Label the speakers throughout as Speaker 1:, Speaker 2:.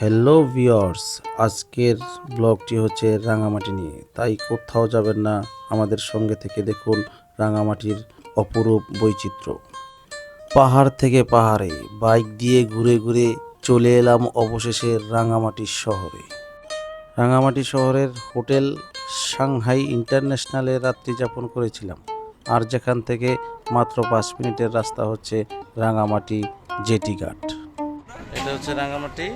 Speaker 1: Hello viewers আজকের ব্লগটি হচ্ছে রাঙামাটি নিয়ে। তাই কোথাও যাবেন না, আমাদের সঙ্গে থেকে দেখুন রাঙামাটির অপরূপ বৈচিত্র্য। পাহাড় থেকে পাহাড়ে, বাইক দিয়ে ঘুরে ঘুরে চলে এলাম অবশেষে রাঙামাটি শহরে। রাঙামাটি শহরের হোটেল সাংহাই ইন্টারন্যাশনালে রাত্রি যাপন করেছিলাম। আর যেখান থেকে মাত্র পাঁচ মিনিটের রাস্তা হচ্ছে রাঙামাটি জেটি ঘাট। এটা হচ্ছে রাঙামাটি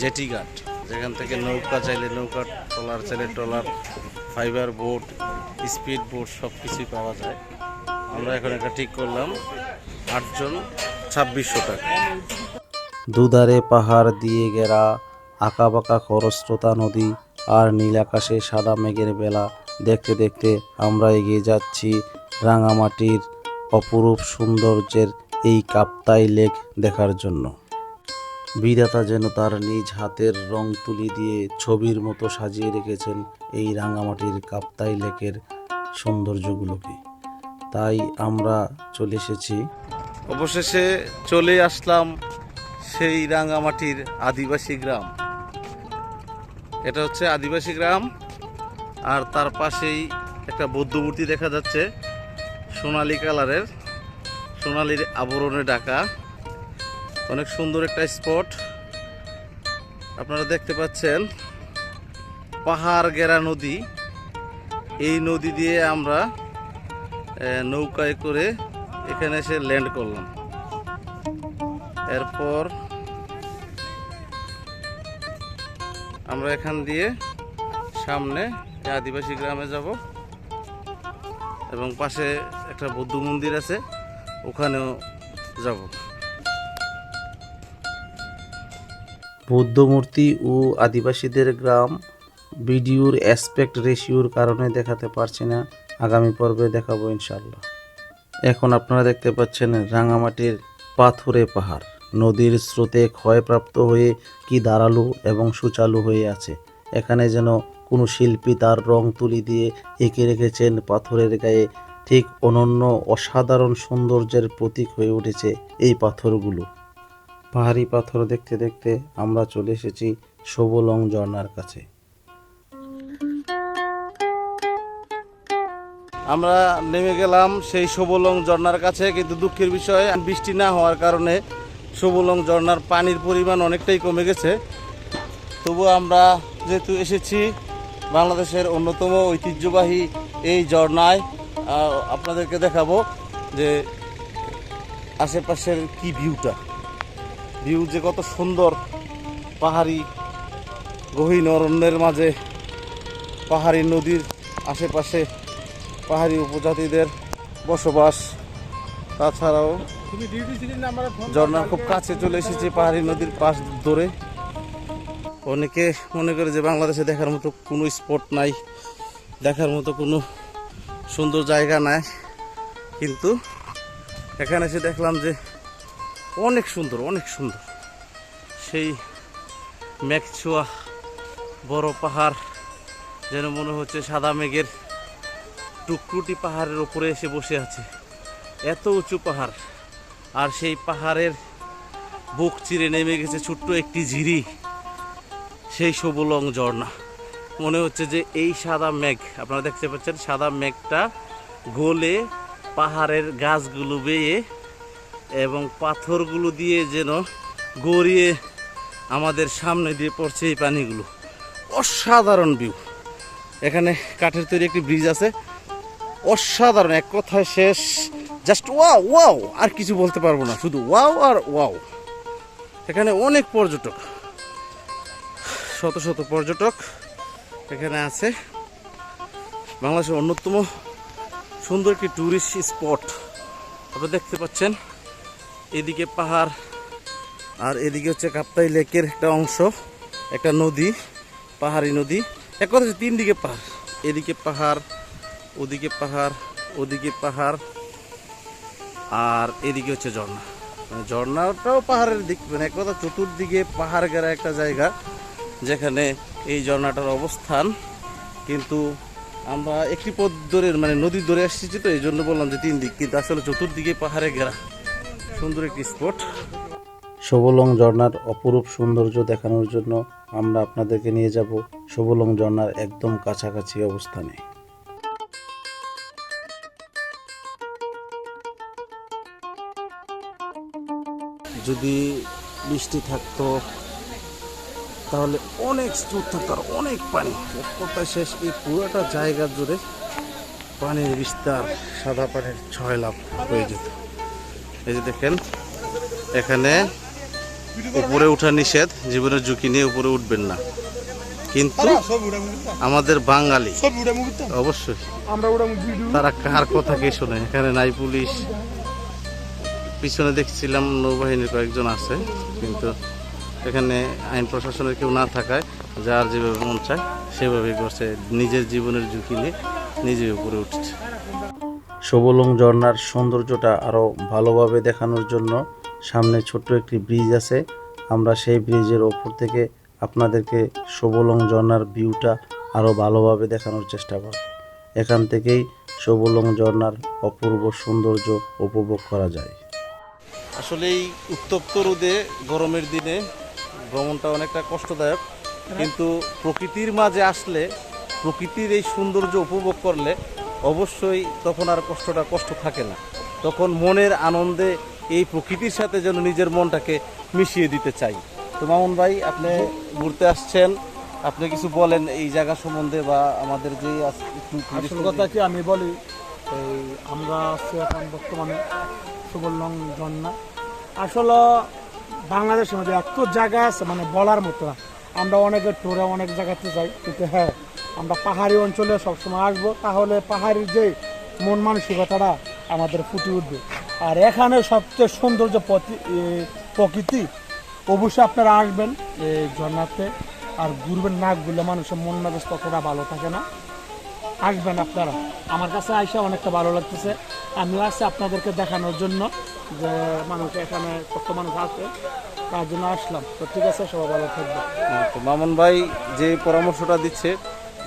Speaker 1: জেটি ঘাট। যেখান থেকে নৌকা চাইলে নৌকা, ট্রলার চাইলে trawler, fibre boat, speed boat সব কিছুই পাওয়া যায়। আমরা এখন একটা ঠিক করলাম, আটজন, ছাব্বিশশো টাকা। দুধারে পাহাড় দিয়ে ঘেরা আঁকা বাঁকা খরস্রোতা নদী আর নীল আকাশে সাদা মেঘের বেলা, দেখতে দেখতে আমরা এগিয়ে যাচ্ছি রাঙামাটির অপরূপ সৌন্দর্যের এই কাপ্তাই লেক দেখার জন্য। বিধাতা যেন তার নিজ হাতের রং তুলি দিয়ে ছবির মতো সাজিয়ে রেখেছেন এই রাঙামাটির কাপ্তাই লেকের সৌন্দর্যগুলোকে। তাই আমরা চলে এসেছি। অবশেষে চলে আসলাম সেই রাঙামাটির আদিবাসী গ্রাম। এটা হচ্ছে আদিবাসী গ্রাম, আর তার পাশেই একটা বৌদ্ধ মূর্তি দেখা যাচ্ছে, সোনালী কালারের, সোনালির আবরণে ঢাকা। অনেক সুন্দর একটা স্পট। আপনারা দেখতে পাচ্ছেন পাহাড় গেরা নদী। এই নদী দিয়ে আমরা নৌকায় করে এখানে এসে ল্যান্ড করলাম। এরপর আমরা এখান দিয়ে সামনে আদিবাসী গ্রামে যাব এবং পাশে একটা বৌদ্ধ মন্দির আছে, ওখানেও যাব। বৌদ্ধ মূর্তি ও আদিবাসীদের গ্রাম ভিডিওর অ্যাসপেক্ট রেশিওর কারণে দেখাতে পারছি না। আগামী পর্বে দেখাবো ইনশাল্লাহ এখন আপনারা দেখতে পাচ্ছেন রাঙামাটির পাথুরে পাহাড়। নদীর স্রোতে ক্ষয়প্রাপ্ত হয়ে কি দাঁড়াল এবং সুচালু হয়ে আছে। এখানে যেন কোনো শিল্পী তার রং তুলি দিয়ে এঁকে রেখেছেন পাথরের গায়ে। ঠিক অনন্য অসাধারণ সৌন্দর্যের প্রতীক হয়ে উঠেছে এই পাথরগুলো। পাহাড়ি পাথর দেখতে দেখতে আমরা চলে এসেছি সবলং ঝর্ণার কাছে। আমরা নেমে গেলাম সেই সবলং ঝর্ণার কাছে কিন্তু দুঃখের বিষয় বৃষ্টি না হওয়ার কারণে সবলং ঝর্ণার পানির পরিমাণ অনেকটাই কমে গেছে। তবু আমরা যেহেতু এসেছি বাংলাদেশের অন্যতম ঐতিহ্যবাহী এই ঝর্ণায় আহ, আপনাদেরকে দেখাবো যে আশেপাশের কি ভিউটা ভিউ যে কত সুন্দর, পাহাড়ি গহীন অরণ্যের মাঝে, পাহাড়ি নদীর আশেপাশে পাহাড়ি উপজাতিদের বসবাস। তাছাড়াও ঝর্ণার খুব কাছে চলে এসেছি পাহাড়ি নদীর পাশ ধরে। অনেকে মনে করে যে বাংলাদেশে দেখার মতো কোনো স্পট নাই, দেখার মতো কোনো সুন্দর জায়গা নাই। কিন্তু এখানে এসে দেখলাম যে অনেক সুন্দর অনেক সুন্দর। সেই মেঘছোয়া বড় পাহাড় যেন মনে হচ্ছে সাদা মেঘের টুকরুটি পাহাড়ের ওপরে এসে বসে আছে। এত উঁচু পাহাড়, আর সেই পাহাড়ের বুক চিরে নেমে গেছে ছোট্ট একটি ঝিরি, সেই সবুলং ঝর্ণা। মনে হচ্ছে যে এই সাদা মেঘ, আপনারা দেখতে পাচ্ছেন সাদা মেঘটা গোলে পাহাড়ের গাছগুলো বেয়ে এবং পাথরগুলো দিয়ে যেন গড়িয়ে আমাদের সামনে দিয়ে পড়ছে এই পানিগুলো। অসাধারণ ভিউ এখানে কাঠের তৈরি একটি ব্রিজ আছে। অসাধারণ, এক কথায় শেষ। জাস্ট ওয়াও ওয়াও আর কিছু বলতে পারব না, শুধু ওয়াও আর ওয়াও এখানে অনেক পর্যটক। শত শত পর্যটক এখানে আছে। বাংলাদেশের অন্যতম সুন্দর একটি ট্যুরিস্ট স্পট আপনারা দেখতে পাচ্ছেন এদিকে পাহাড় আর এদিকে হচ্ছে কাপ্তাই লেকের একটা অংশ একটা নদী পাহাড়ি নদী। এক কথা হচ্ছে তিন দিকে পাহাড়। এদিকে পাহাড় ওদিকে পাহাড় ওদিকে পাহাড় আর এদিকে হচ্ছে ঝর্ণা। মানে ঝর্ণাটাও পাহাড়ের দিক মানে এক কথা চতুর্দিকে পাহাড় ঘেরা একটা জায়গা যেখানে এই ঝর্ণাটার অবস্থান। কিন্তু আমরা একটি পথ ধরে মানে নদীর ধরে আসছি তো এই জন্য বললাম যে তিন দিক কিন্তু আসলে চতুর্দিকে পাহাড়ে ঘেরা। সুন্দর একটি স্পট সবলং ঝর্ণার অপরূপ সৌন্দর্য দেখানোর জন্য আমরা আপনাদেরকে নিয়ে যাব সবলং ঝর্ণার একদম কাছাকাছি অবস্থানে। যদি বৃষ্টি থাকতো তাহলে অনেক স্রোত থাকতো আর অনেক পানি। এক কথায় শেষ এই পুরোটা জায়গা জুড়ে পানির বিস্তার সাদা পানির ছয় লাভ হয়ে যেত। এই যে দেখেন এখানে উপরে ওঠা নিষেধ জীবনের ঝুঁকি নিয়ে উপরে উঠবেন না। কিন্তু আমাদের বাঙালি। অবশ্যই। তারা কার কথা কে শোনে? এখানে নাই পুলিশ। পিছনে দেখছিলাম নৌবাহিনীর কয়েকজন আছে কিন্তু এখানে আইন প্রশাসনের কেউ না থাকায় যার যেভাবে মন চায় সেভাবেই করছে। নিজের জীবনের ঝুঁকি নিয়ে নিজে উপরে উঠছে। সবলং ঝর্ণার সৌন্দর্যটা আরও ভালোভাবে দেখানোর জন্য সামনে ছোট্ট একটি ব্রিজ আছে। আমরা সেই ব্রিজের ওপর থেকে আপনাদেরকে সবলং ঝর্ণার ভিউটা আরও ভালোভাবে দেখানোর চেষ্টা করব। এখান থেকেই সবলং ঝর্ণার অপূর্ব সৌন্দর্য উপভোগ করা যায়। আসলে এই উত্তপ্ত রোদে গরমের দিনে ভ্রমণটা অনেকটা কষ্টদায়ক কিন্তু প্রকৃতির মাঝে আসলে প্রকৃতির এই সৌন্দর্য উপভোগ করলে অবশ্যই তখন আর কষ্টটা কষ্ট থাকে না। তখন মনের আনন্দে এই প্রকৃতির সাথে যেন নিজের মনটাকে মিশিয়ে দিতে চাই। তো মামুন ভাই আপনি ঘুরতে আসছেন। আপনি কিছু বলেন এই জায়গা সম্বন্ধে বা আমাদের যে
Speaker 2: আসল কথা কি আমি বলি এই আমরা আছি এখন বর্তমানে সুবর্ণং ঝর্ণা আসলে বাংলাদেশের মধ্যে এত জায়গা আছে মানে বলার মতো না। আমরা অনেকে ট্যুরে অনেক জায়গাতে যাই কিন্তু হ্যাঁ আমরা পাহাড়ি অঞ্চলে সবসময় আসব, তাহলে পাহাড়ির যে মন মানসিকতাটা আমাদের ফুটে উঠবে। আর এখানে সবচেয়ে সৌন্দর্য প্রকৃতি, অবশ্যই আপনারা আসবেন এই ঝর্ণাতে, আর ঘুরবেন না ঘুরলে মানুষের মন মেজাজ ততটা ভালো থাকে না। আসবেন আপনারা। আমার কাছে আইসা অনেকটা ভালো লাগতেছে। আমিও আসছি আপনাদেরকে দেখানোর জন্য যে মানুষ এখানে কত মানুষ আছে, তার জন্য আসলাম। তো ঠিক আছে, সবাই ভালো থাকবে
Speaker 1: তো মামুন ভাই যে পরামর্শটা দিচ্ছে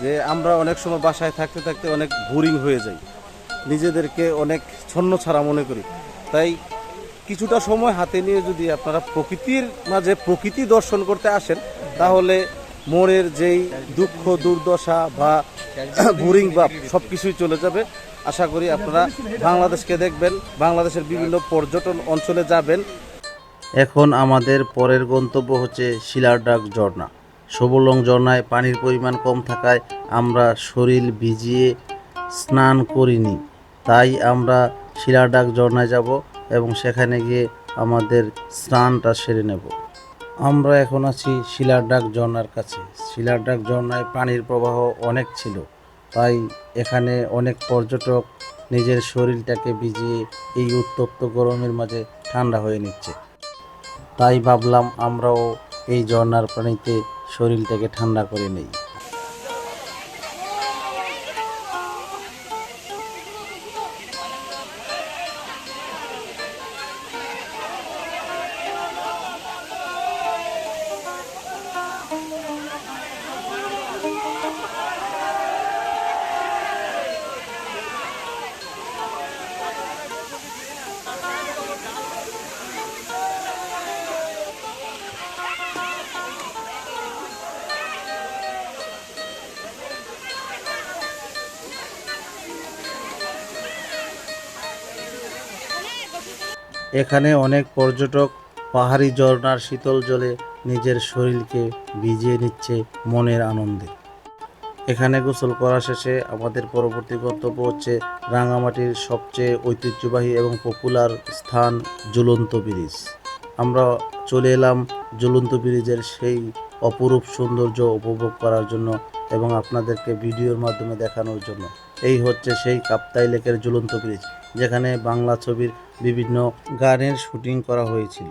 Speaker 1: যে আমরা অনেক সময় বাসায় থাকতে থাকতে অনেক বোরিং হয়ে যাই। নিজেদেরকে অনেক ছন্ন ছাড়া মনে করি। তাই কিছুটা সময় হাতে নিয়ে যদি আপনারা প্রকৃতির মাঝে প্রকৃতি দর্শন করতে আসেন, তাহলে মনের যেই দুঃখ, দুর্দশা বা বোরিং বা সব কিছুই চলে যাবে। আশা করি আপনারা বাংলাদেশকে দেখবেন, বাংলাদেশের বিভিন্ন পর্যটন অঞ্চলে যাবেন। এখন আমাদের পরের গন্তব্য হচ্ছে শিলারডাক ঝর্ণা। সবলং ঝর্ণায় পানির পরিমাণ কম থাকায় আমরা শরীর ভিজিয়ে স্নান করিনি। তাই আমরা শিলারডাক ঝর্ণায় যাব এবং সেখানে গিয়ে আমাদের স্নানটা সেরে নেব। আমরা এখন আছি শিলারডাক ঝর্ণার কাছে। শিলারডাক ঝর্ণায় পানির প্রবাহ অনেক ছিল, তাই এখানে অনেক পর্যটক নিজের শরীরটাকে ভিজিয়ে এই উত্তপ্ত গরমের মাঝে ঠান্ডা হয়ে নিচ্ছে। তাই ভাবলাম আমরাও এই ঝর্ণার পানিতে শরীরটাকে ঠান্ডা করে নেই। এখানে অনেক পর্যটক পাহাড়ি ঝর্ণার শীতল জলে নিজের শরীরকে ভিজিয়ে নিচ্ছে মনের আনন্দে। এখানে গোসল করা শেষে আমাদের পরবর্তী গন্তব্য হচ্ছে রাঙামাটির সবচেয়ে ঐতিহ্যবাহী এবং পপুলার স্থান ঝুলন্ত ব্রিজ। আমরা চলে এলাম ঝুলন্ত ব্রিজের সেই অপরূপ সৌন্দর্য উপভোগ করার জন্য এবং আপনাদেরকে ভিডিওর মাধ্যমে দেখানোর জন্য। এই হচ্ছে সেই কাপ্তাই লেকের ঝুলন্ত ব্রিজ যেখানে বাংলা ছবির বিভিন্ন গানের শুটিং করা হয়েছিল।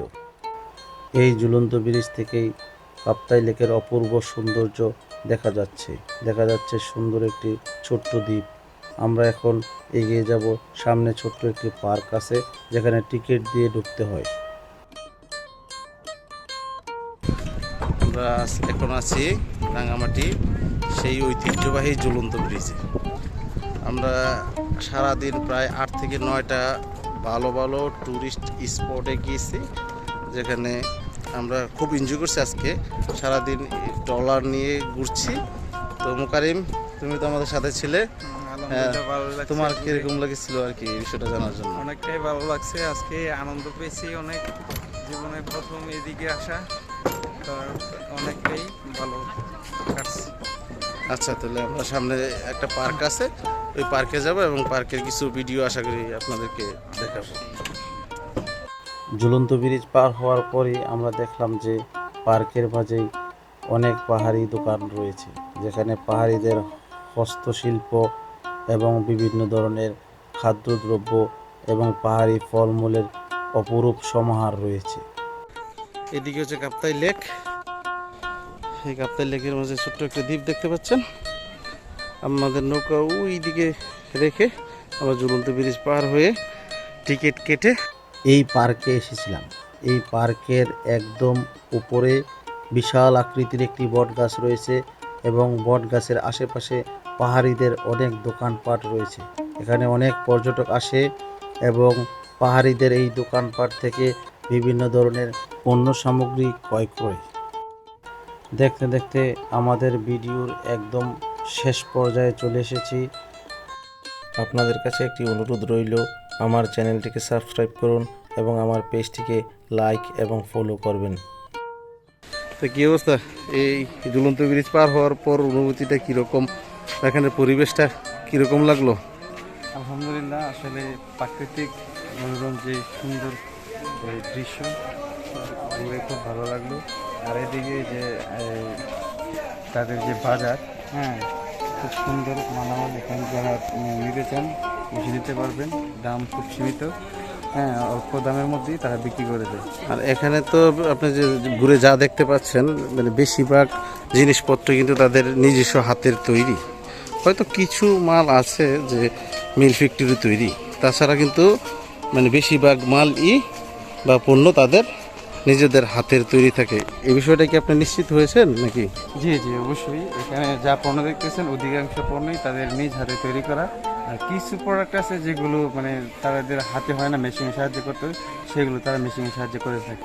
Speaker 1: এই ঝুলন্ত ব্রিজ থেকেই কাপ্তাই লেকের অপূর্ব সৌন্দর্য দেখা যাচ্ছে। দেখা যাচ্ছে সুন্দর একটি ছোট্ট দ্বীপ। আমরা এখন এগিয়ে যাব সামনে ছোট্ট একটি পার্ক আছে, যেখানে টিকিট দিয়ে ঢুকতে হয়। আমরা এখন আছি রাঙামাটি, সেই ঐতিহ্যবাহী ঝুলন্ত ব্রিজে আমরা সারাদিন প্রায় আট থেকে নয়টা ভালো ভালো ট্যুরিস্ট স্পটে গিয়েছি যেখানে আমরা খুব এনজয় করছি আজকে। সারাদিন ট্রলার নিয়ে ঘুরছি। তো মুকারিম তুমি তো আমাদের সাথে ছিলে।
Speaker 3: লাগছে।
Speaker 1: তোমার কীরকম লাগছিল আর কি বিষয়টা জানার জন্য?
Speaker 3: অনেকটাই ভালো লাগছে। আজকে আনন্দ পেয়েছি অনেক। জীবনে প্রথম এদিকে আসা। তো অনেকটাই ভালো
Speaker 1: আচ্ছা তাহলে আমরা সামনে একটা পার্ক আছে। ওই পার্কে যাব এবং পার্কের কিছু ভিডিও আশা করি আপনাদেরকে দেখাবো। ঝুলন্ত ব্রিজ পার হওয়ার পরে আমরা দেখলাম যে পার্কের মাঝেই অনেক পাহাড়ি দোকান রয়েছে যেখানে পাহাড়িদের হস্তশিল্প এবং বিভিন্ন ধরনের খাদ্যদ্রব্য এবং পাহাড়ি ফলমূলের অপরূপ সমাহার রয়েছে। এদিকে হচ্ছে কাপ্তাই লেক। এই কাপ্তাই লেকের মাঝে ছোট্ট একটা দ্বীপ দেখতে পাচ্ছেন। আমাদের নৌকা ওই দিকে রেখে আমরা ঝুলন্ত ব্রিজ পার হয়ে টিকিট কেটে এই পার্কে এসেছিলাম। এই পার্কের একদম উপরে বিশাল আকৃতির একটি বট গাছ রয়েছে এবং বট গাছের আশেপাশে পাহাড়িদের অনেক দোকানপাট রয়েছে। এখানে অনেক পর্যটক আসে এবং পাহাড়িদের এই দোকানপাট থেকে বিভিন্ন ধরনের পণ্য সামগ্রী ক্রয় করে। দেখতে দেখতে আমাদের ভিডিওর একদম শেষ পর্যায়ে চলে এসেছি। আপনাদের কাছে একটি অনুরোধ রইল আমার চ্যানেলটিকে সাবস্ক্রাইব করুন এবং আমার পেজটিকে লাইক এবং ফলো করবেন। তো কী অবস্থা? এই ঝুলন্ত ব্রিজ পার হওয়ার পর অনুভূতিটা কীরকম? এখানের পরিবেশটা কীরকম লাগল?
Speaker 3: আলহামদুলিল্লাহ আসলে প্রাকৃতিক মনোরম যে সুন্দর এই দৃশ্য ঘুরে খুব ভালো লাগল। আর এদিকে যে তাদের যে বাজার হ্যাঁ খুব সুন্দর মালামাল এখানে যারা নিতে চান বেশি নিতে পারবেন। দাম খুব সীমিত। হ্যাঁ অল্প দামের মধ্যেই তারা বিক্রি করে দেয়।
Speaker 1: আর এখানে তো আপনি যে ঘুরে যা দেখতে পাচ্ছেন মানে বেশিরভাগ জিনিসপত্র কিন্তু তাদের নিজস্ব হাতের তৈরি। হয়তো কিছু মাল আছে যে মিল ফ্যাক্টরি তৈরি। তাছাড়া কিন্তু মানে বেশিরভাগ মাল ই বা পণ্য তাদের নিজেদের হাতের তৈরি থাকে। এই বিষয়টা কি আপনি নিশ্চিত হয়েছেন নাকি?
Speaker 3: জি জি, অবশ্যই। এখানে যা পণ্য দেখতেছেন, অধিকাংশ পণ্যই তাদের নিজ হাতে তৈরি করা। আর কিছু প্রোডাক্ট আছে যেগুলো মানে তাদের হাতে হয় না মেশিনের সাহায্যে করতে সেগুলো তারা মেশিনের সাহায্যে করে থাকে।